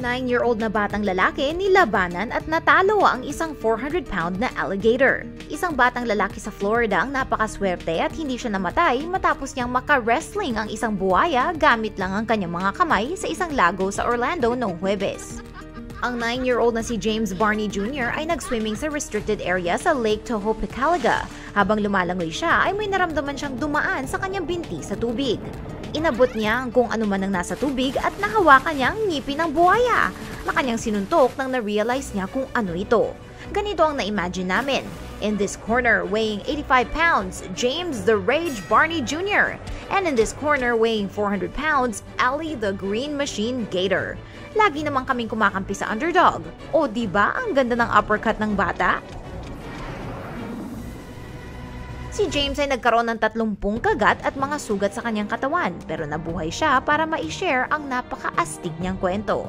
9-year-old na batang lalaki nilabanan at natalo ang isang 400-pound na alligator. Isang batang lalaki sa Florida ang napakaswerte at hindi siya namatay matapos niyang maka-wrestling ang isang buwaya gamit lang ang kanyang mga kamay sa isang lago sa Orlando noong Huwebes. Ang 9-year-old na si James Barney Jr. ay nag-swimming sa restricted area sa Lake Tohopekalaga. Habang lumalangoy siya ay may naramdaman siyang dumaan sa kanyang binti sa tubig. Inabot niya ang kung ano man ang nasa tubig at nahawakan niya ang ngipin ng buhaya na kanyang sinuntok nang na-realize niya kung ano ito. Ganito ang na-imagine namin. In this corner, weighing 85 pounds, James the Rage Barney Jr. And in this corner, weighing 400 pounds, Ali the Green Machine Gator. Lagi naman kaming kumakampi sa underdog. O ba ang ganda ng uppercut ng bata? Si James ay nagkaroon ng 30 kagat at mga sugat sa kanyang katawan pero nabuhay siya para ma-share ang napaka-astig niyang kwento.